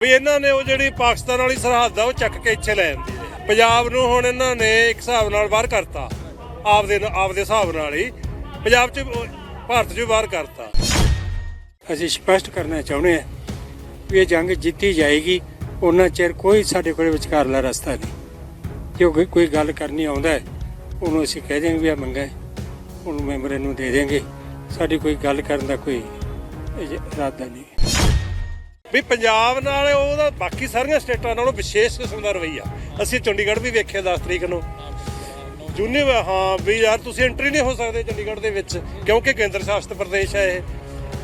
ਵੀ ਇਹਨਾਂ ਨੇ ਉਹ ਜਿਹੜੀ ਪਾਕਿਸਤਾਨ ਵਾਲੀ ਸਰਹੱਦ ਆ, ਉਹ ਚੱਕ ਕੇ ਇੱਥੇ ਲੈ ਆਂਦੀ ਹੈ ਪੰਜਾਬ ਨੂੰ ਹੁਣ ਇਹਨਾਂ ਨੇ ਇੱਕ ਹਿਸਾਬ ਨਾਲ ਬਾਹਰ ਕਰਤਾ। ਆਪਦੇ ਆਪਦੇ ਹਿਸਾਬ ਨਾਲ ਹੀ। ਪੰਜਾਬ ਚ ਭਾਰਤ ਚ ਬਾਹਰ ਕਰਤਾ। ਅਸੀਂ ਸਪਸ਼ਟ ਕਰਨਾ ਚਾਹੁੰਦੇ ਹਾਂ ਵੀ ਇਹ ਜੰਗ ਜਿੱਤੀ ਜਾਏਗੀ, ਉਹਨਾਂ ਚਿਰ ਕੋਈ ਸਾਡੇ ਕੋਲ ਵਿਚਕਾਰਲਾ ਰਸਤਾ ਨਹੀਂ। ਕਿਉਂਕਿ ਕੋਈ ਗੱਲ ਕਰਨੀ ਆਉਂਦਾ ਹੈ, ਉਹਨੂੰ ਅਸੀਂ ਕਹਿ ਦਿਆਂਗੇ ਵੀ ਆ ਮੰਗਾ ਹੈ, ਉਹਨੂੰ ਮੈਂਬਰ ਨੂੰ ਦੇ ਦੇਵਾਂਗੇ ਸਾਡੀ ਕੋਈ ਗੱਲ ਕਰਨ ਦਾ ਕੋਈ ਇਰਾਦਾ ਨਹੀਂ। ਵੀ ਪੰਜਾਬ ਨਾਲ ਉਹਦਾ ਬਾਕੀ ਸਾਰੀਆਂ ਸਟੇਟਾਂ ਨਾਲੋਂ ਵਿਸ਼ੇਸ਼ ਕਿਸਮ ਦਾ ਰਵਈਆ। ਅਸੀਂ ਚੰਡੀਗੜ੍ਹ ਵੀ ਵੇਖਿਆ 10 ਤਰੀਕ ਨੂੰ। ਜੂਨੀ ਹਾਂ, ਵੀ ਯਾਰ ਤੁਸੀਂ ਐਂਟਰੀ ਨਹੀਂ ਹੋ ਸਕਦੇ ਚੰਡੀਗੜ੍ਹ ਦੇ ਵਿੱਚ, ਕਿਉਂਕਿ ਕੇਂਦਰ ਸ਼ਾਸਤ ਪ੍ਰਦੇਸ਼ ਹੈ ਇਹ।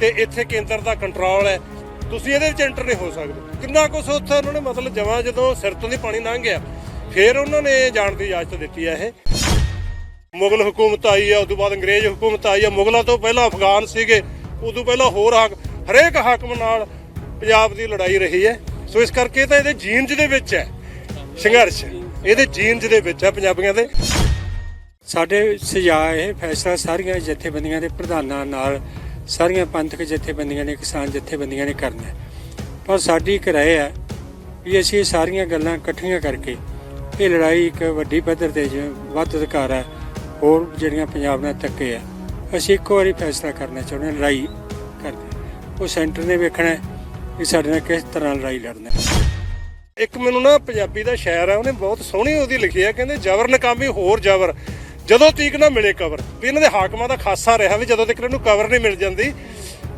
ਤੇ ਇੱਥੇ ਕੇਂਦਰ ਦਾ ਕੰਟਰੋਲ ਹੈ। ਤੁਸੀਂ ਇਹਦੇ ਵਿੱਚ ਐਂਟਰ ਨਹੀਂ ਹੋ ਸਕਦੇ। ਕਿੰਨਾ ਕੁਛ ਉੱਥੇ ਉਹਨਾਂ ਨੇ ਮਤਲਬ ਜਮਾਂ ਜਦੋਂ ਸਿਰ ਤੋਂ ਦੀ ਪਾਣੀ ਲੰਘ ਗਿਆ, ਫਿਰ ਉਹਨਾਂ ਨੇ ਜਾਣ ਦੀ ਇਜਾਜ਼ਤ ਦਿੱਤੀ ਹੈ ਇਹ। ਮੁਗਲ ਹਕੂਮਤ ਆਈ ਆ, ਉਦੋਂ ਬਾਅਦ ਅੰਗਰੇਜ਼ ਹਕੂਮਤ ਆਈ ਆ। ਮੁਗਲਾਂ ਤੋਂ ਪਹਿਲਾਂ ਅਫਗਾਨ ਸੀਗੇ, ਉਦੋਂ ਪਹਿਲਾਂ ਹੋਰ ਹਾਕ ਹਰੇਕ ਹਾਕਮ ਨਾਲ ਪੰਜਾਬ ਦੀ ਲੜਾਈ ਰਹੀ ਹੈ। ਸੋ ਇਸ ਕਰਕੇ ਤਾਂ ਇਹਦੇ ਜੀਨਜ ਦੇ ਵਿੱਚ ਹੈ। ਸੰਘਰਸ਼। ਇਹਦੇ ਜੀਨਜ ਦੇ ਵਿੱਚ ਹੈ ਪੰਜਾਬੀਆਂ ਦੇ। ਸਾਡੇ ਸੁਝਾਅ ਇਹ ਫੈਸਲਾ ਸਾਰੀਆਂ ਜਥੇਬੰਦੀਆਂ ਦੇ ਪ੍ਰਧਾਨਾਂ ਨਾਲ, ਸਾਰੀਆਂ ਪੰਥਕ ਜਥੇਬੰਦੀਆਂ ਨੇ, ਕਿਸਾਨ ਜਥੇਬੰਦੀਆਂ ਨੇ ਕਰਨਾ ਪਰ ਸਾਡੀ ਇੱਕ ਰਾਏ ਹੈ ਵੀ ਅਸੀਂ ਇਹ ਸਾਰੀਆਂ ਗੱਲਾਂ ਇਕੱਠੀਆਂ ਕਰਕੇ ਇਹ ਲੜਾਈ ਇੱਕ ਵੱਡੀ ਪੱਧਰ ਤੇ ਵੱਧ ਅਧਿਕਾਰ ਹੈ, ਹੋਰ ਜਿਹੜੀਆਂ ਪੰਜਾਬ ਨਾਲ ਧੱਕੇ ਆ ਅਸੀਂ ਇੱਕੋ ਵਾਰੀ ਫੈਸਲਾ ਕਰਨਾ ਚਾਹੁੰਦੇ ਹਾਂ, ਲੜਾਈ ਕਰਦੇ ਉਹ ਸੈਂਟਰ ਨੇ ਵੇਖਣਾ ਹੈ ਸਾਡੇ ਨਾਲ ਕਿਸ ਤਰ੍ਹਾਂ ਲੜਾਈ ਲੜਨਾ ਇੱਕ ਮੈਨੂੰ ਨਾ ਪੰਜਾਬੀ ਦਾ ਸ਼ਾਇਰ ਹੈ ਉਹਨੇ ਬਹੁਤ ਸੋਹਣੀ ਉਹਦੀ ਲਿਖੀ ਹੈ ਕਹਿੰਦੇ ਜਬਰ ਨਕਾਮੀ ਹੋਰ ਜਬਰ। ਜਦੋਂ ਤੀਕ ਨਾ ਮਿਲੇ ਕਵਰ ਵੀ ਇਹਨਾਂ ਦੇ ਹਾਕਮਾਂ ਦਾ ਖਾਸਾ ਰਿਹਾ ਵੀ ਜਦੋਂ ਤੱਕ ਇਹਨੂੰ ਕਬਰ ਨਹੀਂ ਮਿਲ ਜਾਂਦੀ,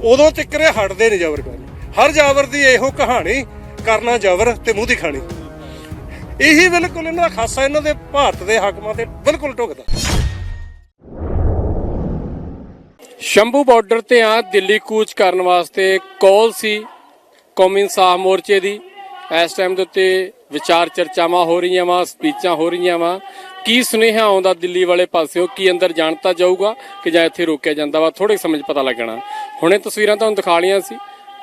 ਉਦੋਂ ਤੱਕ ਇਹ ਹਟਦੇ ਨਹੀਂ ਜਬਰ ਕਰਨ ਹਰ ਜਾਬਰ ਦੀ ਇਹੋ ਕਹਾਣੀ, ਕਰਨਾ ਜਬਰ ਤੇ ਮੂੰਹ ਦੀ ਖਾਣੀ ਇਹੀ ਬਿਲਕੁਲ ਇਹਨਾਂ ਦਾ ਖਾਸਾ ਇਹਨਾਂ ਦੇ ਭਾਰਤ ਦੇ ਹਾਕਮਾਂ ਤੇ ਬਿਲਕੁਲ ਢੁਕਦਾ। ਸ਼ੰਭੂ ਬਾਰਡਰ ਤੇ ਆ ਦਿੱਲੀ ਕੂਚ ਕਰਨ ਵਾਸਤੇ ਕਾਲ ਸੀ। ਕੌਮੀ ਇਨਸਾਫ ਮੋਰਚੇ ਦੀ। ਇਸ ਟਾਈਮ ਦੇ ਉੱਤੇ ਵਿਚਾਰ ਚਰਚਾਵਾਂ ਹੋ ਰਹੀਆਂ ਵਾ ਸਪੀਚਾਂ ਹੋ ਰਹੀਆਂ ਵਾ। ਕੀ ਸੁਨੇਹਾ ਆਉਂਦਾ ਦਿੱਲੀ ਵਾਲੇ ਪਾਸਿਓ? ਕੀ ਅੰਦਰ ਜਾਣਤਾ ਜਾਊਗਾ ਕਿ ਜਾਂ ਇੱਥੇ ਰੋਕਿਆ ਜਾਂਦਾ ਵਾ? ਥੋੜੇ ਸਮਝ ਪਤਾ ਲੱਗਣਾ। ਹੁਣੇ ਤਸਵੀਰਾਂ ਤੁਹਾਨੂੰ ਦਿਖਾ ਲਈਆਂ ਸੀ।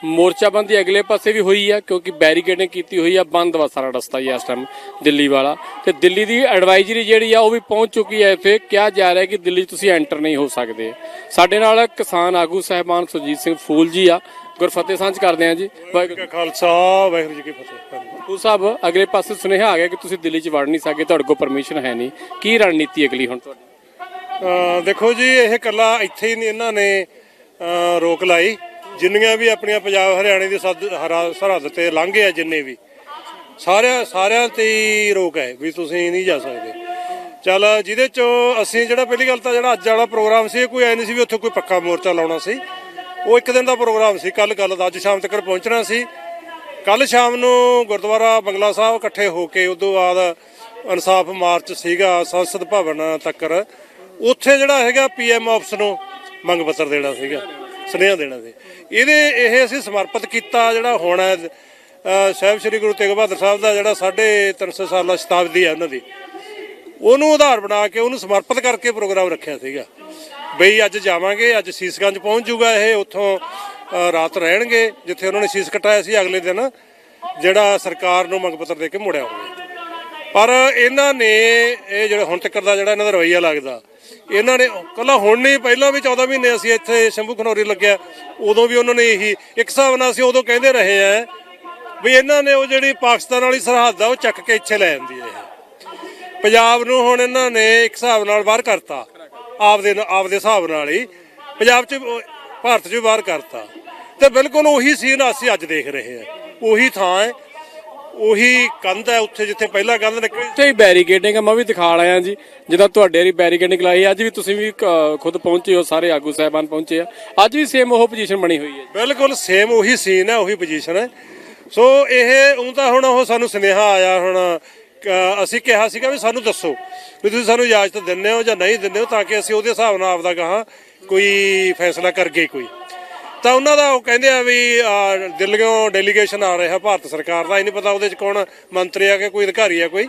ਮੋਰਚਾਬੰਦੀ ਅਗਲੇ ਪਾਸੇ ਵੀ ਹੋਈ ਆ ਕਿਉਂਕਿ ਬੈਰੀਕੇਡਿੰਗ ਕੀਤੀ ਹੋਈ ਆ ਬੰਦ ਵਾ ਸਾਰਾ ਰਸਤਾ ਹੀ ਇਸ ਟਾਈਮ ਦਿੱਲੀ ਵਾਲਾ। ਤੇ ਦਿੱਲੀ ਦੀ ਐਡਵਾਈਜ਼ਰੀ ਜਿਹੜੀ ਆ ਉਹ ਵੀ ਪਹੁੰਚ ਚੁੱਕੀ ਹੈ ਇੱਥੇ। ਕਿਹਾ ਜਾ ਰਿਹਾ ਕਿ ਦਿੱਲੀ 'ਚ ਤੁਸੀਂ ਐਂਟਰ ਨਹੀਂ ਹੋ ਸਕਦੇ। ਸਾਡੇ ਨਾਲ ਕਿਸਾਨ ਆਗੂ ਸਹਿਬਾਨ ਸੁਜੀਤ ਸਿੰਘ ਫੂਲ ਜੀ ਆ। ਗੁਰਫਤਿਹ ਸਾਂਝ ਕਰਦੇ ਆ ਜੀ। ਵਾਹਿਗੁਰੂ ਖਾਲਸਾ ਵਾਹਿਗੁਰੂ ਜੀ ਕੀ ਫਤਿਹ। ਫੂਲ ਸਾਹਿਬ ਅਗਲੇ ਪਾਸੇ ਸੁਨੇਹਾ ਆ ਗਿਆ ਕਿ ਤੁਸੀਂ ਦਿੱਲੀ 'ਚ ਵੜ ਨਹੀਂ ਸਕਦੇ ਤੁਹਾਡੇ ਕੋਲ ਪਰਮਿਸ਼ਨ ਹੈ ਨਹੀਂ। ਕੀ ਰਣਨੀਤੀ ਅਗਲੀ ਹੁਣ ਤੁਹਾਡੀ? ਦੇਖੋ ਜੀ ਇਹ ਕੱਲਾ ਇੱਥੇ ਹੀ ਨਹੀਂ ਇਹਨਾਂ ਨੇ ਰੋਕ ਲਾਈ। ਜਿੰਨੀਆਂ ਵੀ ਆਪਣੀਆਂ ਪੰਜਾਬ ਹਰਿਆਣੇ ਦੀ ਸੱਦ- ਹਰਾ- ਸਰਹੱਦ ਤੇ ਲੰਘੇ ਆ ਜਿੰਨੇ ਵੀ, ਸਾਰਿਆਂ ਸਾਰਿਆਂ ਤੇ ਹੀ ਰੋਕ ਹੈ ਵੀ ਤੁਸੀਂ ਨਹੀਂ ਜਾ ਸਕਦੇ। ਚੱਲ ਜਿਹਦੇ ਚੋਂ ਅਸੀਂ ਜਿਹੜਾ ਪਹਿਲੀ ਗੱਲ ਤਾਂ ਜਿਹੜਾ ਅੱਜ ਵਾਲਾ ਪ੍ਰੋਗਰਾਮ ਸੀ ਕੋਈ ਐ ਨਹੀਂ ਸੀ ਵੀ ਉੱਥੇ ਕੋਈ ਪੱਕਾ ਮੋਰਚਾ ਲਾਉਣਾ ਸੀ। ਉਹ ਇੱਕ ਦਿਨ ਦਾ ਪ੍ਰੋਗਰਾਮ ਸੀ ਕੱਲ ਕੱਲ ਦਾ, ਅੱਜ ਸ਼ਾਮ ਤੱਕ ਪਹੁੰਚਣਾ ਸੀ। ਕੱਲ ਸ਼ਾਮ ਨੂੰ ਗੁਰਦੁਆਰਾ ਬੰਗਲਾ ਸਾਹਿਬ ਇਕੱਠੇ ਹੋ ਕੇ, ਉਦੋਂ ਬਾਅਦ ਇਨਸਾਫ ਮਾਰਚ ਸੀਗਾ, ਸੰਸਦ ਭਵਨ ਤੱਕਰ ਉੱਥੇ ਜਿਹੜਾ ਹੈਗਾ ਪੀਐਮ ਆਫਿਸ ਨੂੰ ਮੰਗ ਪੱਤਰ ਦੇਣਾ ਸੀਗਾ, ਸੁਨੇਹਾ ਦੇਣਾ ਸੀ। ਇਹਦੇ ਇਹ ਅਸੀਂ ਸਮਰਪਿਤ ਕੀਤਾ ਜਿਹੜਾ ਹੁਣ ਸਾਹਿਬ ਸ੍ਰੀ ਗੁਰੂ ਤੇਗ ਬਹਾਦਰ ਸਾਹਿਬ ਦਾ ਜਿਹੜਾ 350 ਸਾਲਾ ਸ਼ਤਾਬਦੀ ਹੈ ਉਹਨਾਂ ਦੀ। ਉਹਨੂੰ ਆਧਾਰ ਬਣਾ ਕੇ ਉਹਨੂੰ ਸਮਰਪਿਤ ਕਰਕੇ ਪ੍ਰੋਗਰਾਮ ਰੱਖਿਆ ਸੀਗਾ। ਬਈ ਅੱਜ ਜਾਵਾਂਗੇ, ਅੱਜ ਸੀਸਗੰਜ ਪਹੁੰਚ ਜੂਗਾ ਇਹ, ਉੱਥੋਂ ਰਾਤ ਰਹਿਣਗੇ, ਜਿੱਥੇ ਉਹਨਾਂ ਨੇ ਸੀਸ ਕਟਾਇਆ ਸੀ ਅਗਲੇ ਦਿਨ, ਜਿਹੜਾ ਸਰਕਾਰ ਨੂੰ ਮੰਗ ਪੱਤਰ ਦੇ ਕੇ ਮੁੜਿਆ ਹੋਵੇ। ਪਰ ਇਹਨਾਂ ਨੇ ਇਹ ਜਿਹੜਾ ਹੁਣ ਤੱਕ ਦਾ ਜਿਹੜਾ ਇਹਨਾਂ ਦਾ ਰਵਈਆ ਲੱਗਦਾ, ਇਹਨਾਂ ਨੇ ਕੱਲਾ ਹੁਣ ਨਹੀਂ, ਪਹਿਲਾਂ ਵੀ 14 ਮਹੀਨੇ ਅਸੀਂ ਇੱਥੇ ਸ਼ੰਭੂ ਖਨੌਰੀ ਲੱਗਿਆ, ਉਦੋਂ ਵੀ ਉਹਨਾਂ ਨੇ ਇਹੀ, ਇੱਕ ਹਿਸਾਬ ਨਾਲ ਅਸੀਂ ਉਦੋਂ ਕਹਿੰਦੇ ਰਹੇ ਆ ਵੀ ਇਹਨਾਂ ਨੇ ਉਹ ਜਿਹੜੀ ਪਾਕਿਸਤਾਨ ਵਾਲੀ ਸਰਹੱਦ ਆ, ਉਹ ਚੱਕ ਕੇ ਇੱਥੇ ਲੈ ਜਾਂਦੀ ਹੈ ਪੰਜਾਬ ਨੂੰ ਹੁਣ ਇਹਨਾਂ ਨੇ ਇੱਕ ਹਿਸਾਬ ਨਾਲ ਬਾਹਰ ਕਰਤਾ, ਆਪਦੇ ਆਪਦੇ ਹਿਸਾਬ ਨਾਲ ਹੀ, ਪੰਜਾਬ 'ਚ, ਭਾਰਤ 'ਚ ਬਾਹਰ ਕਰਤਾ। ਤੇ ਬਿਲਕੁਲ ਉਹੀ ਸੀਨ ਅਸੀਂ ਅੱਜ ਦੇਖ ਰਹੇ ਹਾਂ ਉਹੀ ਥਾਂ ਹੈ ਉਹੀ ਕੰਧ ਹੈ ਉੱਥੇ ਜਿੱਥੇ ਪਹਿਲਾਂ ਕੰਧ ਨਿਕਲੀ ਤੇ ਬੈਰੀਕੇਡਿੰਗ ਮੈਂ ਵੀ ਦਿਖਾ ਆਇਆ ਜੀ। ਜਿੱਦਾਂ ਤੁਹਾਡੇ ਵਾਲੀ ਬੈਰੀਕੇਡਿੰਗ ਲਾਈ ਅੱਜ ਵੀ ਤੁਸੀਂ ਵੀ ਅ, ਖੁਦ ਪਹੁੰਚੇ ਹੋ ਸਾਰੇ ਆਗੂ ਸਾਹਿਬਾਨ ਪਹੁੰਚੇ ਆ। ਅੱਜ ਵੀ ਸੇਮ ਉਹ ਪੋਜੀਸ਼ਨ ਬਣੀ ਹੋਈ ਹੈ ਬਿਲਕੁਲ ਸੇਮ ਉਹੀ ਸੀਨ ਹੈ ਉਹੀ ਪੋਜੀਸ਼ਨ ਹੈ। ਸੋ ਇਹ ਉਹ ਤਾਂ ਹੁਣ ਉਹ ਸਾਨੂੰ ਸੁਨੇਹਾ ਆਇਆ ਹੁਣ ਅ, ਅਸੀਂ ਕਿਹਾ ਸੀਗਾ ਵੀ ਸਾਨੂੰ ਦੱਸੋ ਵੀ ਤੁਸੀਂ ਸਾਨੂੰ ਇਜਾਜ਼ਤ ਦਿੰਦੇ ਹੋ ਜਾਂ ਨਹੀਂ ਦਿੰਦੇ ਹੋ ਤਾਂ ਕਿ ਅਸੀਂ ਉਹਦੇ ਹਿਸਾਬ ਨਾਲ ਆਪਦਾ ਗਾਹਾਂ ਕੋਈ ਫੈਸਲਾ ਕਰਗੇ ਕੋਈ। ਤਾਂ ਉਹਨਾਂ ਦਾ ਉਹ ਕਹਿੰਦੇ ਆ ਵੀ ਅ, ਦਿੱਲੀੋਂ ਡੈਲੀਗੇਸ਼ਨ ਆ ਰਿਹਾ ਭਾਰਤ ਸਰਕਾਰ ਦਾ। ਇਹ ਨਹੀਂ ਪਤਾ ਉਹਦੇ ਚ ਕੌਣ ਮੰਤਰੀ ਆ ਕਿ ਕੋਈ ਅਧਿਕਾਰੀ ਆ ਕੋਈ।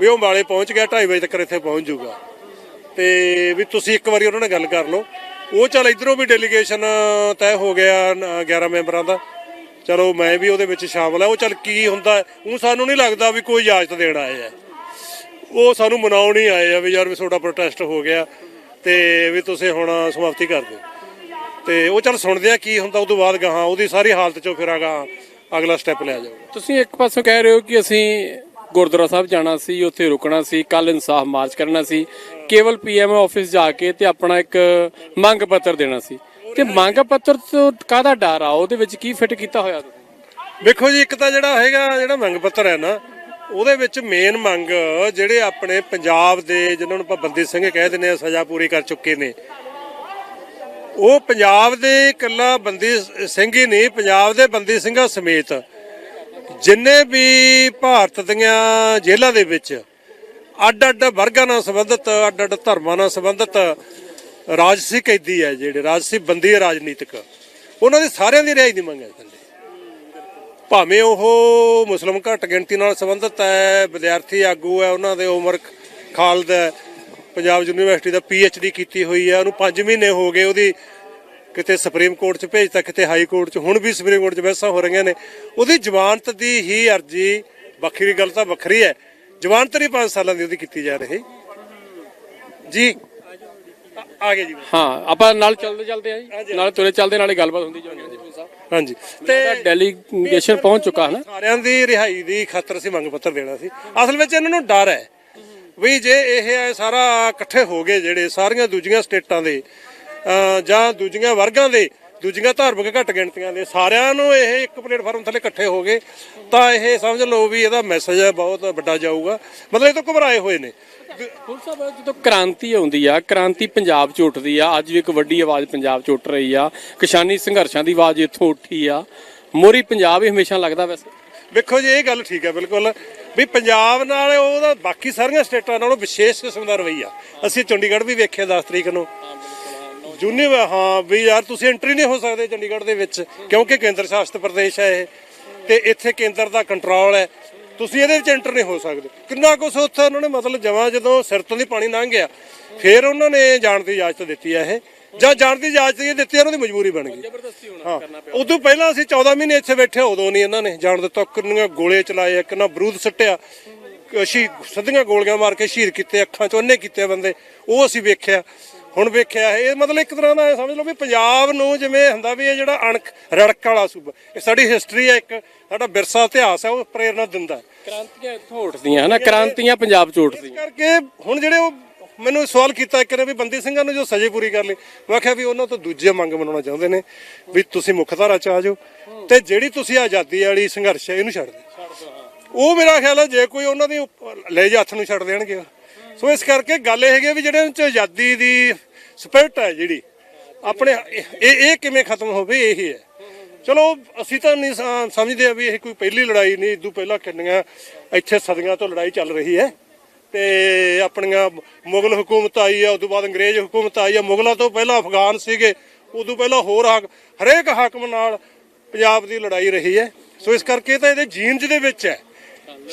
ਵੀ ਉਹ ਅੰਬਾਲੇ ਪਹੁੰਚ ਗਿਆ 2:30 ਵਜੇ ਤੱਕ ਇੱਥੇ ਪਹੁੰਚ ਜਾਊਗਾ। ਤੇ ਵੀ ਤੁਸੀਂ ਇੱਕ ਵਾਰੀ ਉਹਨਾਂ ਨਾਲ ਗੱਲ ਕਰ ਲਓ। ਉਹ ਚੱਲ ਇਧਰੋਂ ਵੀ ਡੈਲੀਗੇਸ਼ਨ ਤੈਅ ਹੋ ਗਿਆ 11 ਮੈਂਬਰਾਂ ਦਾ। ਚਲੋ ਮੈਂ ਵੀ ਉਹਦੇ ਵਿੱਚ ਸ਼ਾਮਲ ਆ। ਉਹ ਚੱਲ ਕੀ ਹੁੰਦਾ ਉਹ ਸਾਨੂੰ ਨਹੀਂ ਲੱਗਦਾ ਵੀ ਕੋਈ ਇਜਾਜ਼ਤ ਦੇਣ ਆਏ ਆ। ਉਹ ਸਾਨੂੰ ਮਨਾਉਣ ਹੀ ਆਏ ਆ ਵੀ ਯਾਰ ਵੀ ਤੁਹਾਡਾ ਪ੍ਰੋਟੈਸਟ ਹੋ ਗਿਆ। ਤੇ ਵੀ ਤੁਸੀਂ ਹੁਣ ਸਮਾਪਤੀ ਕਰ ਦਿਓ। ਤੇ ਉਹ ਚੱਲ ਸੁਣਦੇ ਆ ਕੀ ਹੁੰਦਾ ਉਦੋਂ ਬਾਅਦ ਗਾਹਾਂ ਉਹਦੀ ਸਾਰੀ ਹਾਲਤ ਚੋਂ ਫਿਰ ਆ ਗਾਹਾਂ ਅਗਲਾ ਸਟੈਪ ਲਿਆ ਜਾਊਗਾ। ਤੁਸੀਂ ਇੱਕ ਪਾਸੋਂ ਕਹਿ ਰਹੇ ਹੋ ਕਿ ਅਸੀਂ ਗੁਰਦੁਆਰਾ ਸਾਹਿਬ ਜਾਣਾ ਸੀ ਉੱਥੇ ਰੁਕਣਾ ਸੀ ਕੱਲ ਇਨਸਾਫ ਮਾਰਚ ਕਰਨਾ ਸੀ ਕੇਵਲ ਪੀਐਮ ਆਫਿਸ ਜਾ ਕੇ ਤੇ ਆਪਣਾ ਇੱਕ ਮੰਗ ਪੱਤਰ ਦੇਣਾ ਸੀ। ਤੇ ਮੰਗ ਪੱਤਰ ਤੋਂ ਕਾਹਦਾ ਡਰ ਆ? ਉਹਦੇ ਵਿੱਚ ਕੀ ਫਿੱਟ ਕੀਤਾ ਹੋਇਆ ਤੁਸੀਂ? ਵੇਖੋ ਜੀ ਇੱਕ ਤਾਂ ਜਿਹੜਾ ਹੈਗਾ ਜਿਹੜਾ ਮੰਗ ਪੱਤਰ ਹੈ ਨਾ ਉਹਦੇ ਵਿੱਚ ਮੇਨ ਮੰਗ ਜਿਹੜੇ ਆਪਣੇ ਪੰਜਾਬ ਦੇ ਜਿਨ੍ਹਾਂ ਨੂੰ ਆਪਾਂ ਬੰਦੀ ਸਿੰਘ ਕਹਿ ਦਿੰਦੇ ਆ ਸਜ਼ਾ ਪੂਰੀ ਕਰ ਚੁੱਕੇ ਨੇ ਉਹ ਪੰਜਾਬ ਦੇ ਇਕੱਲਾ ਬੰਦੀ ਸਿੰਘ ਹੀ ਨਹੀਂ, ਪੰਜਾਬ ਦੇ ਬੰਦੀ ਸਿੰਘਾਂ ਸਮੇਤ ਜਿੰਨੇ ਵੀ ਭਾਰਤ ਦੀਆਂ ਜੇਲ੍ਹਾਂ ਦੇ ਵਿੱਚ ਅੱਡ ਅੱਡ ਵਰਗਾਂ ਨਾਲ ਸੰਬੰਧਿਤ ਅੱਡ ਅੱਡ ਧਰਮਾਂ ਨਾਲ ਸੰਬੰਧਿਤ ਰਾਜਸੀ ਕੈਦੀ ਹੈ ਜਿਹੜੇ, ਰਾਜਸੀ ਬੰਦੀ ਹੈ, ਰਾਜਨੀਤਿਕ। ਉਹਨਾਂ ਦੀ ਸਾਰਿਆਂ ਦੀ ਰਿਹਾਈ ਦੀ ਮੰਗ ਹੈ ਥੱਲੇ ਭਾਵੇਂ ਉਹ ਮੁਸਲਮ ਘੱਟ ਗਿਣਤੀ ਨਾਲ ਸੰਬੰਧਿਤ ਹੈ, ਵਿਦਿਆਰਥੀ ਆਗੂ ਹੈ, ਉਹਨਾਂ ਦੇ ਉਮਰ ਖਾਲਦ ਹੈ ਪੰਜਾਬ ਯੂਨੀਵਰਸਿਟੀ ਦਾ ਡੀ ਕੀਤੀ ਹੋਈ ਹੈ ਉਹਨੂੰ 5 ਮਹੀਨੇ ਹੋ ਗਏ ਉਹਦੀ ਕਿਤੇ ਸੁਪਰੀਮ ਕੋਰਟ 'ਚ ਭੇਜਤਾ ਕਿਤੇ ਹਾਈ ਕੋਰਟ 'ਚ ਹੁਣ ਵੀ ਸੁਪਰੀਮ ਕੋਰਟ 'ਚ ਬਹਿਸਾਂ ਹੋ ਰਹੀਆਂ ਨੇ। ਉਹਦੀ ਜ਼ਮਾਨਤ ਦੀ ਹੀ ਅਰਜੀ ਵੱਖਰੀ ਗੱਲ ਤਾਂ ਵੱਖਰੀ ਹੈ ਜ਼ਮਾਨਤ ਨਹੀਂ 5 ਸਾਲਾਂ ਦੀ ਉਹਦੀ ਕੀਤੀ ਜਾ ਰਹੀ। ਜੀ ਆ- ਆ ਗਏ ਜੀ। ਹਾਂ ਆਪਾਂ ਨਾਲ ਚੱਲਦੇ ਚੱਲਦੇ ਆ ਜੀ। ਨਾਲ ਤੁਰੇ ਚੱਲਦੇ ਨਾਲੇ ਗੱਲਬਾਤ ਹੁੰਦੀ ਜਾਣੀ ਜੀ। ਸਾਹਿਬ ਹਾਂਜੀ। ਤੇ ਡੈਲੀਗੇਸ਼ਨ ਪਹੁੰਚ ਚੁੱਕਾ ਹੈ ਨਾ। ਸਾਰਿਆਂ ਦੀ ਰਿਹਾਈ ਦੀ ਖਾਤਰ ਅਸੀਂ ਮੰਗ ਪੱਤਰ ਦੇਣਾ ਸੀ। ਅਸਲ ਵਿੱਚ ਇਹਨਾਂ ਨੂੰ ਡਰ ਹੈ। ਵੀ ਜੇ ਇਹ ਸਾਰਾ ਇਕੱਠੇ ਹੋ ਗਏ ਜਿਹੜੇ ਸਾਰੀਆਂ ਦੂਜੀਆਂ ਸਟੇਟਾਂ ਦੇ ਜਾਂ ਦੂਜੀਆਂ ਵਰਗਾਂ ਦੇ, ਦੂਜੀਆਂ ਧਾਰਮਿਕ ਘੱਟ ਗਿਣਤੀਆਂ ਦੇ, ਸਾਰਿਆਂ ਨੂੰ ਇਹ ਇੱਕ ਪਲੇਟਫਾਰਮ ਥੱਲੇ ਇਕੱਠੇ ਹੋ ਗਏ, ਤਾਂ ਇਹ ਸਮਝ ਲਓ ਵੀ ਇਹਦਾ ਮੈਸੇਜ ਹੈ ਬਹੁਤ ਵੱਡਾ ਜਾਊਗਾ। ਮਤਲਬ ਇਹ ਤੋਂ ਘਬਰਾਏ ਹੋਏ ਨੇ। ਹੁਣ ਸਾਹਿਬ ਜਦੋਂ ਕ੍ਰਾਂਤੀ ਆਉਂਦੀ ਆ, ਕ੍ਰਾਂਤੀ ਪੰਜਾਬ 'ਚ ਉੱਠਦੀ ਆ, ਅੱਜ ਵੀ ਇੱਕ ਵੱਡੀ ਆਵਾਜ਼ ਪੰਜਾਬ 'ਚ ਉੱਠ ਰਹੀ ਆ। ਕਿਸਾਨੀ ਸੰਘਰਸ਼ਾਂ ਦੀ ਆਵਾਜ਼ ਇੱਥੋਂ ਉੱਠੀ ਆ। ਮੋਰੀ ਪੰਜਾਬ ਹੀ ਹਮੇਸ਼ਾ ਲੱਗਦਾ ਵੈਸੇ। ਵੇਖੋ ਜੀ, ਇਹ ਗੱਲ ਠੀਕ ਹੈ, ਬਿਲਕੁਲ। ਵੀ ਪੰਜਾਬ ਨਾਲ ਉਹਦਾ ਬਾਕੀ ਸਾਰੀਆਂ ਸਟੇਟਾਂ ਨਾਲੋਂ ਵਿਸ਼ੇਸ਼ ਕਿਸਮ ਦਾ ਰਵੱਈਆ। ਅਸੀਂ ਚੰਡੀਗੜ੍ਹ ਵੀ ਵੇਖਿਆ 10 ਤਰੀਕ ਨੂੰ। ਜੂਨੀ ਹਾਂ, ਵੀ ਯਾਰ ਤੁਸੀਂ ਐਂਟਰੀ ਨਹੀਂ ਹੋ ਸਕਦੇ ਚੰਡੀਗੜ੍ਹ ਦੇ ਵਿੱਚ, ਕਿਉਂਕਿ ਕੇਂਦਰ ਸ਼ਾਸਤ ਪ੍ਰਦੇਸ਼ ਹੈ ਇਹ। ਤੇ ਇੱਥੇ ਕੇਂਦਰ ਦਾ ਕੰਟਰੋਲ ਹੈ। ਤੁਸੀਂ ਇਹਦੇ ਵਿੱਚ ਐਂਟਰ ਨਹੀਂ ਹੋ ਸਕਦੇ। ਕਿੰਨਾ ਕੁਛ ਉੱਥੇ ਉਹਨਾਂ ਨੇ ਮਤਲਬ ਜਮਾ ਜਦੋਂ ਸਿਰ ਤੋਂ ਦੀ ਪਾਣੀ ਲੰਘ ਗਿਆ, ਫਿਰ ਉਹਨਾਂ ਨੇ ਜਾਣ ਦੀ ਇਜਾਜ਼ਤ ਦਿੱਤੀ ਹੈ ਇਹ। ਜਾਂ ਜਾਣ ਦੀ ਇਜਾਜ਼ਤ ਦਿੱਤੀ ਉਹਨਾਂ ਦੀ ਮਜਬੂਰੀ ਬਣ ਗਈ। ਜ਼ਬਰਦਸਤੀ ਹੋਣਾ ਹਾਂ। ਉਦੋਂ ਪਹਿਲਾਂ ਅਸੀਂ 14 ਮਹੀਨੇ ਇੱਥੇ ਬੈਠੇ ਉਦੋਂ ਨਹੀਂ ਇਹਨਾਂ ਨੇ ਜਾਣ ਦਿੱਤਾ। ਕਿੰਨੀਆਂ ਗੋਲੇ ਚਲਾਏ ਕਿੰਨਾ ਬਰੂਦ ਸੱਟਿਆ ਸ਼ੀ ਸਿੱਧੀਆਂ ਗੋਲੀਆਂ ਮਾਰ ਕੇ ਸ਼ਹੀਦ ਕੀਤੇ ਅੱਖਾਂ ਚ ਉਹਨੇ ਕੀਤੇ ਬੰਦੇ। ਉਹ ਅਸੀਂ ਵੇਖਿਆ। ਹੁਣ ਵੇਖਿਆ ਇਹ ਮਤਲਬ ਇੱਕ ਤਰ੍ਹਾਂ ਦਾ ਸਮਝ ਲਓ ਵੀ ਪੰਜਾਬ ਨੂੰ ਜਿਵੇਂ ਹੁੰਦਾ ਵੀ ਇਹ ਜਿਹੜਾ ਅਣਖ ਰੜਕ ਵਾਲਾ ਸੂਬਾ ਇਹ ਸਾਡੀ ਹਿਸਟਰੀ ਹੈ ਇੱਕ ਸਾਡਾ ਵਿਰਸਾ ਇਤਿਹਾਸ ਹੈ ਉਹ ਪ੍ਰੇਰਨਾ ਦਿੰਦਾ। ਕ੍ਰਾਂਤੀਆਂ ਇੱਥੋਂ ਉੱਠਦੀਆਂ ਹਨਾ? ਕ੍ਰਾਂਤੀਆਂ ਪੰਜਾਬ 'ਚ ਇਸ ਉੱਠਦੀਆਂ ਕਰਕੇ ਹੁਣ ਜਿਹੜੇ ਉਹ ਮੈਨੂੰ ਸਵਾਲ ਕੀਤਾ ਇੱਕ ਨੇ ਵੀ ਬੰਦੀ ਸਿੰਘਾਂ ਨੂੰ ਜੋ ਸਜ਼ੇ ਪੂਰੀ ਕਰ ਲਈ। ਮੈਂ ਆਖਿਆ ਵੀ ਉਹਨਾਂ ਤੋਂ ਦੂਜੇ ਮੰਗ ਮਨਾਉਣਾ ਚਾਹੁੰਦੇ ਨੇ ਵੀ ਤੁਸੀਂ ਮੁੱਖ ਧਾਰਾ ਚ ਆ ਜਾਓ ਤੇ ਜਿਹੜੀ ਤੁਸੀਂ ਆਜ਼ਾਦੀ ਵਾਲੀ ਸੰਘਰਸ਼ ਹੈ ਇਹਨੂੰ ਛੱਡ ਦਿਓ। ਉਹ ਮੇਰਾ ਖਿਆਲ ਹੈ ਜੇ ਕੋਈ ਉਹਨਾਂ ਦੀ ਲੈ ਜਾ ਹੱਥ ਨੂੰ ਛੱਡ ਦੇਣਗੇ। ਸੋ ਇਸ ਕਰਕੇ ਗੱਲ ਇਹ ਹੈਗੀ ਆ ਵੀ ਜਿਹੜੇ ਉਹਨਾਂ ਆਜ਼ਾਦੀ ਦੀ ਸਪਿਰਟ ਹੈ ਜਿਹੜੀ, ਆਪਣੇ ਇਹ ਇਹ ਕਿਵੇਂ ਖਤਮ ਹੋਵੇ ਇਹੀ ਹੈ। ਚਲੋ, ਅਸੀਂ ਤਾਂ ਨਹੀਂ ਸਮਝਦੇ ਆ ਵੀ ਇਹ ਕੋਈ ਪਹਿਲੀ ਲੜਾਈ ਨਹੀਂ, ਇਦੋਂ ਪਹਿਲਾਂ ਕਿੰਨੀਆਂ ਇੱਥੇ ਸਦੀਆਂ ਤੋਂ ਲੜਾਈ ਚੱਲ ਰਹੀ ਹੈ। ਤੇ ਆਪਣੀਆਂ ਮੁਗਲ ਹਕੂਮਤ ਆਈ ਆ ਉਦੋਂ ਬਾਅਦ ਅੰਗਰੇਜ਼ ਹਕੂਮਤ ਆਈ ਆ। ਮੁਗਲਾਂ ਤੋਂ ਪਹਿਲਾਂ ਅਫਗਾਨ ਸੀਗੇ ਉਦੋਂ ਪਹਿਲਾਂ ਹੋਰ ਹਾਕ ਹਰੇਕ ਹਾਕਮ ਨਾਲ ਪੰਜਾਬ ਦੀ ਲੜਾਈ ਰਹੀ ਹੈ। ਸੋ ਇਸ ਕਰਕੇ ਤਾਂ ਇਹਦੇ ਜੀਨਜ ਦੇ ਵਿੱਚ ਹੈ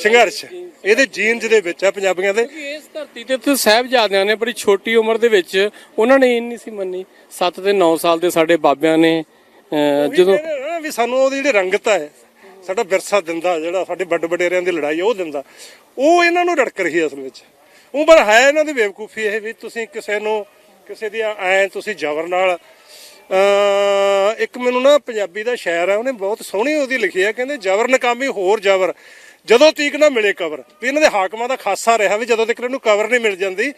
ਸੰਘਰਸ਼। ਇਹਦੇ ਜੀਨਜ ਦੇ ਵਿੱਚ ਹੈ ਪੰਜਾਬੀਆਂ ਦੇ। ਇਸ ਧਰਤੀ ਤੇ ਤੇ ਸਾਹਿਬਜ਼ਾਦਿਆਂ ਨੇ ਬੜੀ ਛੋਟੀ ਉਮਰ ਦੇ ਵਿੱਚ ਉਹਨਾਂ ਨੇ ਇਹ ਨਹੀਂ ਸੀ ਮੰਨੀ। 7 ਤੇ 9 ਸਾਲ ਦੇ ਸਾਡੇ ਬਾਬਿਆਂ ਨੇ ਜਦੋਂ ਵੀ ਸਾਨੂੰ ਉਹਦੀ ਜਿਹੜੀ ਰੰਗਤ ਹੈ ਸਾਡਾ ਵਿਰਸਾ ਦਿੰਦਾ, ਜਿਹੜਾ ਸਾਡੇ ਵੱਡ ਵਡੇਰਿਆਂ ਦੀ ਲੜਾਈ ਉਹ ਦਿੰਦਾ। ਉਹ ਇਹਨਾਂ ਨੂੰ ਰੜਕ ਰਹੀ ਹੈ ਅਸਲ ਵਿੱਚ। ਉਹ ਪਰ ਹੈ ਇਹਨਾਂ ਦੀ ਬੇਵਕੂਫੀ ਇਹ ਵੀ ਤੁਸੀਂ ਕਿਸੇ ਨੂੰ, ਕਿਸੇ ਦੀ ਐ ਤੁਸੀਂ ਜ਼ਬਰ ਨਾਲ ਇੱਕ ਮੈਨੂੰ ਨਾ ਪੰਜਾਬੀ ਦਾ ਸ਼ਾਇਰ ਹੈ ਉਹਨੇ ਬਹੁਤ ਸੋਹਣੀ ਉਹਦੀ ਲਿਖੀ ਹੈ ਕਹਿੰਦੇ ਜ਼ਬਰ ਨਕਾਮੀ, ਹੋਰ ਜ਼ਬਰ। ਜਦੋਂ ਤੀਕ ਨਾ ਮਿਲੇ ਕਬਰ। ਵੀ ਇਹਨਾਂ ਦੇ ਹਾਕਮਾਂ ਦਾ ਖਾਸਾ ਰਿਹਾ ਵੀ ਜਦੋਂ ਤੱਕ ਇਹਨੂੰ ਕਬਰ ਨਹੀਂ ਮਿਲ ਜਾਂਦੀ,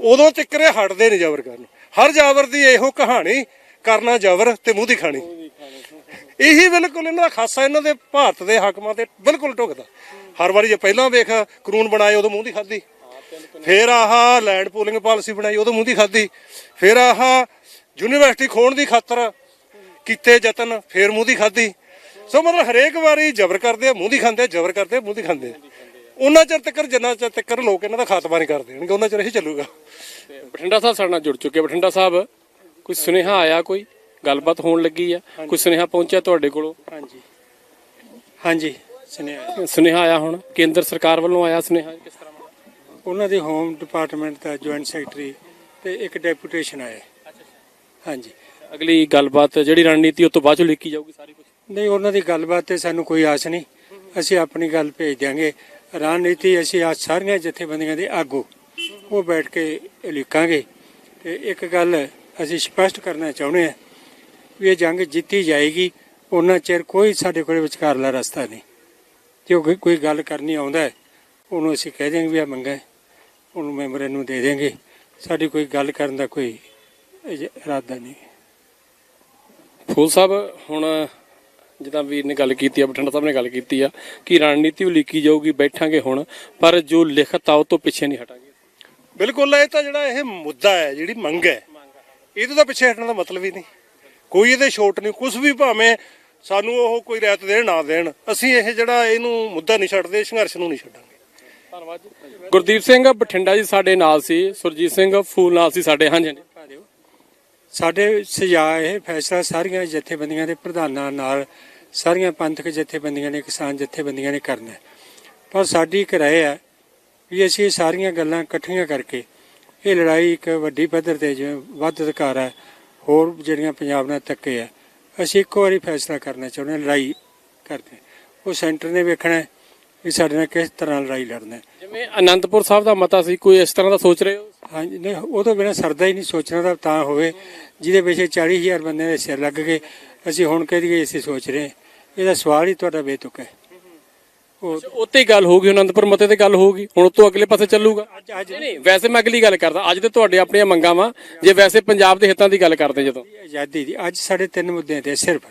ਉਦੋਂ ਤੱਕ ਇਹ ਹਟਦੇ ਨਹੀਂ ਜ਼ਬਰ ਕਰਨ। ਹਰ ਜ਼ਬਰ ਦੀ ਇਹੋ ਕਹਾਣੀ, ਕਰਨਾ ਜ਼ਬਰ ਤੇ ਮੂੰਹ ਦੀ ਖਾਣੀ। ਇਹੀ ਬਿਲਕੁਲ ਇਹਨਾਂ ਦਾ ਖਾਸਾ ਇਹਨਾਂ ਦੇ ਭਾਰਤ ਦੇ ਹਾਕਮਾਂ ਤੇ ਬਿਲਕੁਲ ਢੁਕਦਾ। ਹਰ ਵਾਰੀ ਜੇ ਪਹਿਲਾਂ ਵੇਖ, ਕਾਨੂੰਨ ਬਣਾਏ ਉਦੋਂ ਮੂੰਹ ਦੀ ਖਾਦੀ ਫਿਰ ਆਹ ਲੈਂਡ ਪੂਲਿੰਗ ਪਾਲਿਸੀ ਬਣਾਈ, ਉਦੋਂ ਮੂੰਹ ਦੀ ਖਾਦੀ ਫਿਰ ਆਹ ਯੂਨੀਵਰਸਿਟੀ ਖੋਣ ਦੀ ਖਾਤਰ ਕੀਤੇ ਯਤਨ, ਫਿਰ ਮੂੰਹ ਦੀ ਖਾਦੀ ਸੋ ਮਤਲਬ ਹਰੇਕ ਵਾਰੀ ਜ਼ਬਰ ਕਰਦੇ ਆ, ਮੂੰਹ ਦੀ ਖਾਂਦੇ ਆ, ਜ਼ਬਰ ਕਰਦੇ ਆ, ਮੂੰਹ ਦੀ ਖਾਂਦੇ ਉਹਨਾਂ ਚਿਰ ਤੱਕ ਜਿੰਨਾ ਚਿਰ ਤੱਕ ਲੋਕ ਇਹਨਾਂ ਦਾ ਖਾਤਮਾ ਨਹੀਂ ਕਰ ਦੇਣਗੇ ਉਹਨਾਂ ਚਿਰ ਇਹ ਚੱਲੂਗਾ। ਬਠਿੰਡਾ ਸਾਹਿਬ ਸਾਡੇ ਨਾਲ ਜੁੜ ਚੁੱਕੇ ਬਠਿੰਡਾ ਸਾਹਿਬ, ਕੋਈ ਸੁਨੇਹਾ ਆਇਆ ਕੋਈ? ਗੱਲਬਾਤ ਹੋਣ ਲੱਗੀ ਆ। ਕੋਈ ਸੁਨੇਹਾ ਪਹੁੰਚਿਆ ਤੁਹਾਡੇ ਕੋਲੋਂ? ਹਾਂਜੀ। ਹਾਂਜੀ ਸੁਨੇਹਾ ਸੁਨੇਹਾ ਆਇਆ ਹੁਣ? ਕੇਂਦਰ ਸਰਕਾਰ ਵੱਲੋਂ ਆਇਆ ਸੁਨੇਹਾ? ਕਿਸ ਤਰ੍ਹਾਂ? ਉਹਨਾਂ ਦੇ ਹੋਮ ਡਿਪਾਰਟਮੈਂਟ ਦਾ ਜੁਆਇੰਟ ਸੈਕਟਰੀ ਤੇ ਇੱਕ ਡੈਪੂਟੇਸ਼ਨ ਆਇਆ। ਹਾਂਜੀ। ਅਗਲੀ ਗੱਲਬਾਤ ਜਿਹੜੀ ਰਣਨੀਤੀ ਉਹ ਤੋਂ ਬਾਅਦ ਚੋਂ ਲਿਖੀ ਜਾਊਗੀ ਸਾਰੀ ਕੁਝ ਨਹੀਂ ਉਹਨਾਂ ਦੀ ਗੱਲਬਾਤ ਤੇ ਸਾਨੂੰ ਕੋਈ ਆਸ ਨਹੀਂ। ਅਸੀਂ ਆਪਣੀ ਗੱਲ ਭੇਜ ਦਿਆਂਗੇ। ਰਣਨੀਤੀ ਅਸੀਂ ਅੱਜ ਸਾਰੀਆਂ ਜਥੇਬੰਦੀਆਂ ਦੇ ਆਗੂ ਉਹ ਬੈਠ ਕੇ ਲਿਖਾਂਗੇ। ਤੇ ਇੱਕ ਗੱਲ ਅਸੀਂ ਸਪਸ਼ਟ ਕਰਨਾ ਚਾਹੁੰਦੇ ਹਾਂ। ਵੀ ਇਹ ਜੰਗ ਜਿੱਤੀ ਜਾਏਗੀ ਉਹਨਾਂ ਚਿਰ ਕੋਈ ਸਾਡੇ ਕੋਲ ਵਿਚਕਾਰਲਾ ਰਸਤਾ ਨਹੀਂ। ਜੋ ਕੋਈ- ਕੋਈ ਗੱਲ ਕਰਨੀ ਆਉਂਦਾ ਹੈ ਉਹਨੂੰ ਅਸੀਂ ਕਹਿ ਦਿਆਂਗੇ ਵੀ ਆ ਮੰਗਾ ਉਹਨੂੰ ਮੈਂਬਰ ਨੂੰ ਦੇ ਦੇਂਗੇ ਸਾਡੀ ਕੋਈ ਗੱਲ ਕਰਨ ਦਾ ਕੋਈ ਇਰਾਦਾ ਨਹੀਂ। ਫੂਲ ਸਾਹਿਬ ਹੁਣ ਜਿੱਦਾਂ ਵੀਰ ਨੇ ਗੱਲ ਕੀਤੀ ਆ ਬਠਿੰਡਾ ਸਾਹਿਬ ਨੇ ਗੱਲ ਕੀਤੀ ਆ ਕਿ ਰਣਨੀਤੀ ਉਲੀਕੀ ਜਾਊਗੀ ਬੈਠਾਂਗੇ ਹੁਣ ਪਰ ਜੋ ਲਿਖਤ ਆ ਉਹ ਤੋਂ ਪਿੱਛੇ ਨਹੀਂ ਹਟਾਂਗੇ। ਬਿਲਕੁਲ ਇਹ ਤਾਂ ਜਿਹੜਾ ਇਹ ਮੁੱਦਾ ਹੈ ਜਿਹੜੀ ਮੰਗ ਹੈ ਇਹਦੇ ਤਾਂ ਪਿੱਛੇ ਹਟਣ ਦਾ ਮਤਲਬ ਹੀ ਨਹੀਂ। ਕੋਈ ਇਹਦੇ ਛੋਟ ਨਹੀਂ ਕੁਝ ਵੀ ਭਾਵੇਂ ਸਾਨੂੰ ਉਹ ਕੋਈ ਰਾਇਤ ਦੇਣ ਨਾ ਦੇਣ ਅਸੀਂ ਇਹ ਜਿਹੜਾ ਇਹਨੂੰ ਮੁੱਦਾ ਨਹੀਂ ਛੱਡਦੇ ਸੰਘਰਸ਼ ਨੂੰ ਨਹੀਂ ਛੱਡਾਂਗੇ। ਧੰਨਵਾਦ ਜੀ। ਗੁਰਦੀਪ ਸਿੰਘ ਬਠਿੰਡਾ ਜੀ ਸਾਡੇ ਨਾਲ ਸੀ ਸੁਰਜੀਤ ਸਿੰਘ ਫੂਲ ਨਾਲ ਸੀ ਸਾਡੇ ਹਾਂਜੀ ਸਾਡੇ ਸੁਝਾਅ ਇਹ ਫੈਸਲਾ ਸਾਰੀਆਂ ਜਥੇਬੰਦੀਆਂ ਦੇ ਪ੍ਰਧਾਨਾਂ ਨਾਲ ਸਾਰੀਆਂ ਪੰਥਕ ਜਥੇਬੰਦੀਆਂ ਨੇ ਕਿਸਾਨ ਜਥੇਬੰਦੀਆਂ ਨੇ ਕਰਨਾ। ਪਰ ਸਾਡੀ ਇੱਕ ਰਾਏ ਹੈ ਵੀ ਅਸੀਂ ਇਹ ਸਾਰੀਆਂ ਗੱਲਾਂ ਇਕੱਠੀਆਂ ਕਰਕੇ ਇਹ ਲੜਾਈ ਇੱਕ ਵੱਡੀ ਪੱਧਰ ਤੇ ਜਿਵੇਂ ਵੱਧ ਅਧਿਕਾਰ ਹੈ ਹੋਰ ਜਿਹੜੀਆਂ ਪੰਜਾਬ ਨਾਲ ਧੱਕੇ ਹੈ ਅਸੀਂ ਇੱਕੋ ਵਾਰੀ ਫੈਸਲਾ ਕਰਨਾ ਚਾਹੁੰਦੇ ਹਾਂ ਲੜਾਈ ਕਰਦੇ ਹਾਂ। ਉਹ ਸੈਂਟਰ ਨੇ ਵੇਖਣਾ ਵੀ ਸਾਡੇ ਨਾਲ ਕਿਸ ਤਰ੍ਹਾਂ ਲੜਾਈ ਲੜਨਾ ਹੈ। ਜਿਵੇਂ ਅਨੰਦਪੁਰ ਸਾਹਿਬ ਦਾ ਮਤਾ ਸੀ ਕੋਈ ਇਸ ਤਰ੍ਹਾਂ ਦਾ ਸੋਚ ਰਹੇ ਹੋ? ਹਾਂਜੀ ਨਹੀਂ ਉਹ ਤੋਂ ਬਿਨਾਂ ਸਰਦਾ ਹੀ ਨਹੀਂ ਸੋਚਣਾ ਤਾਂ ਤਾਂ ਹੋਵੇ। ਜਿਹਦੇ ਪਿੱਛੇ 40000 ਬੰਦੇ ਦੇ ਸਿਰ ਲੱਗ ਗਏ। ਅਸੀਂ ਹੁਣ ਕਹਿ ਦਈਏ ਅਸੀਂ ਸੋਚ ਰਹੇ। ਇਹਦਾ ਸਵਾਲ ਹੀ ਤੁਹਾਡਾ ਬੇਤੁਕ ਹੈ। ਉੱਤੇ ਹੀ ਗੱਲ ਹੋਊਗੀ ਅਨੰਦਪੁਰ ਮਤੇ ਤੇ ਗੱਲ ਹੋਊਗੀ। ਹੁਣ ਤੋਂ ਅਗਲੇ ਪਾਸੇ ਚੱਲੂਗਾ। ਨਹੀਂ ਨਹੀਂ ਵੈਸੇ ਮੈਂ ਅਗਲੀ ਗੱਲ ਕਰਦਾ। ਅੱਜ ਤੇ ਤੁਹਾਡੇ ਆਪਣੀਆਂ ਮੰਗਾਂ ਵਾ। ਜੇ ਵੈਸੇ ਪੰਜਾਬ ਦੇ ਹਿੱਤਾਂ ਦੀ ਗੱਲ ਕਰਦੇ ਜਦੋਂ। ਆਜ਼ਾਦੀ ਦੀ ਅੱਜ ਸਾਡੇ ਤਿੰਨ ਮੁੱਦੇ ਤੇ ਸਿਰਫ।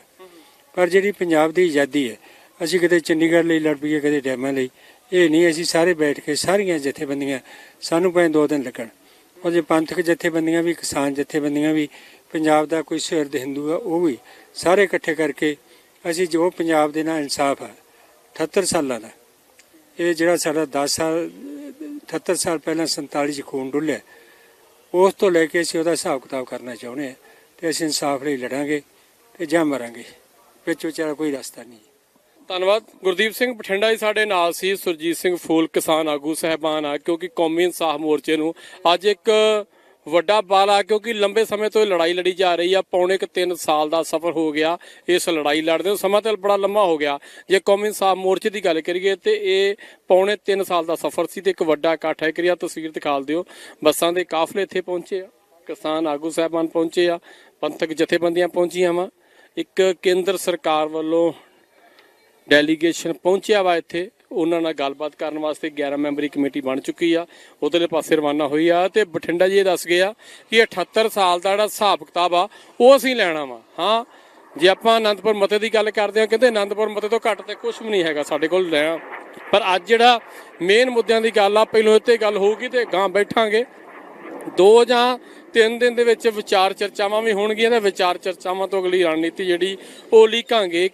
ਪਰ ਜਿਹੜੀ ਪੰਜਾਬ ਦੀ ਆਜ਼ਾਦੀ ਹੈ ਅਸੀਂ ਕਦੇ ਚੰਡੀਗੜ੍ਹ ਲਈ ਲੜ ਪਈਏ ਕਦੇ ਡੈਮਾਂ ਲਈ। ਇਹ ਨਹੀਂ ਅਸੀਂ ਸਾਰੇ ਬੈਠ ਕੇ ਸਾਰੀਆਂ ਜਥੇਬੰਦੀਆਂ ਸਾਨੂੰ ਭਾਵੇਂ ਦੋ ਦਿਨ ਲੱਗਣ। ਉਹ ਜੇ ਪੰਥਕ ਜਥੇਬੰਦੀਆਂ ਵੀ ਕਿਸਾਨ ਜਥੇਬੰਦੀਆਂ ਵੀ ਪੰਜਾਬ ਦਾ ਕੋਈ ਸਿਰਦ ਹਿੰਦੂ ਆ ਉਹ ਵੀ ਸਾਰੇ ਇਕੱਠੇ ਕਰਕੇ ਅਸੀਂ ਜੋ ਪੰਜਾਬ ਦੇ ਨਾਲ ਇਨਸਾਫ ਹੈ 78 ਸਾਲਾਂ ਦਾ। ਇਹ ਜਿਹੜਾ ਸਾਡਾ 10 ਸਾਲ 78 ਸਾਲ ਪਹਿਲਾਂ 47 ਚ ਖੂਨ ਡੁੱਲਿਆ। ਉਸ ਤੋਂ ਲੈ ਕੇ ਅਸੀਂ ਉਹਦਾ ਹਿਸਾਬ ਕਿਤਾਬ ਕਰਨਾ ਚਾਹੁੰਦੇ ਹਾਂ ਤੇ ਅਸੀਂ ਇਨਸਾਫ ਲਈ ਲੜਾਂਗੇ ਤੇ ਜਾਂ ਮਰਾਂਗੇ। ਵਿੱਚ ਵਿਚਾਰਾ ਕੋਈ ਰਸਤਾ ਨਹੀਂ। ਧੰਨਵਾਦ। ਗੁਰਦੀਪ ਸਿੰਘ ਬਠਿੰਡਾ ਜੀ ਸਾਡੇ ਨਾਲ ਸੀ, ਸੁਰਜੀਤ ਸਿੰਘ ਫੂਲ ਕਿਸਾਨ ਆਗੂ ਸਹਿਬਾਨ ਆ, ਕਿਉਂਕਿ ਕੌਮੀ ਇਨਸਾਫ ਮੋਰਚੇ ਨੂੰ ਅੱਜ ਇੱਕ ਵੱਡਾ ਬਾਲ ਆ, ਕਿਉਂਕਿ ਲੰਬੇ ਸਮੇਂ ਤੋਂ ਇਹ ਲੜਾਈ ਲੜੀ ਜਾ ਰਹੀ ਆ। ਪੌਣੇ ਕੁ 3 ਸਾਲ ਦਾ ਸਫ਼ਰ ਹੋ ਗਿਆ ਇਸ ਲੜਾਈ ਲੜਦੇ ਸਮਾਂ ਤਾਂ ਬੜਾ ਲੰਮਾ ਹੋ ਗਿਆ। ਜੇ ਕੌਮੀ ਇਨਸਾਫ ਮੋਰਚੇ ਦੀ ਗੱਲ ਕਰੀਏ ਤੇ ਇਹ ਪੌਣੇ 3 ਸਾਲ ਦਾ ਸਫ਼ਰ ਸੀ ਤੇ ਇੱਕ ਵੱਡਾ ਇਕੱਠ ਹੈ। ਕਰਿਆ ਤਸਵੀਰ ਦਿਖਾਲ ਦਿਓ। ਬੱਸਾਂ ਦੇ ਕਾਫਲੇ ਇੱਥੇ ਪਹੁੰਚੇ ਆ। ਕਿਸਾਨ ਆਗੂ ਸਾਹਿਬਾਨ ਪਹੁੰਚੇ ਆ। ਪੰਥਕ ਜਥੇਬੰਦੀਆਂ ਪਹੁੰਚੀਆਂ ਵਾ। ਇੱਕ ਕੇਂਦਰ ਸਰਕਾਰ ਵੱਲੋਂ ਡੈਲੀਗੇਸ਼ਨ ਪਹੁੰਚਿਆ ਵਾ ਇੱਥੇ। ਉਹਨਾਂ ਨਾਲ ਗੱਲਬਾਤ ਕਰਨ ਵਾਸਤੇ 11 ਮੈਂਬਰੀ ਕਮੇਟੀ ਬਣ ਚੁੱਕੀ ਆ। ਉਧਰਲੇ ਪਾਸੇ ਰਵਾਨਾ ਹੋਈ ਆ ਤੇ ਬਠਿੰਡਾ ਜੀ ਇਹ ਦੱਸ ਗਿਆ ਕਿ 78 ਸਾਲ ਦਾ ਜਿਹੜਾ ਹਿਸਾਬ ਕਿਤਾਬ ਆ, ਉਹ ਅਸੀਂ ਲੈਣਾ ਵਾ। ਹਾਂ, ਜੇ ਆਪਾਂ ਆਨੰਦਪੁਰ ਮਤੇ ਦੀ ਗੱਲ ਕਰਦੇ ਆ, ਕਹਿੰਦੇ ਆਨੰਦਪੁਰ ਮਤੇ ਤੋਂ ਘੱਟ ਤੇ ਕੁਝ ਵੀ ਨਹੀਂ ਹੈਗਾ ਸਾਡੇ ਕੋਲ ਲੈ ਪਰ ਅੱਜ ਜਿਹੜਾ ਮੇਨ ਮੁੱਦਿਆਂ ਦੀ ਗੱਲ ਆ, ਪਹਿਲੋਂ ਇੱਥੇ ਗੱਲ ਹੋਊਗੀ ਤੇ ਗਾਂ ਬੈਠਾਂਗੇ। ਦੋ ਜਾਂ ਤਿੰਨ ਦਿਨ ਦੇ ਵਿੱਚ ਵਿਚਾਰ ਚਰਚਾਵਾਂ ਵੀ ਹੋਣਗੀਆਂ ਤੇ ਵਿਚਾਰ ਚਰਚਾਵਾਂ ਤੋਂ ਅਗਲੀ ਰਣਨੀਤੀ ਜਿਹੜੀ ਉਹ ਲੀਕਾਂਗੇ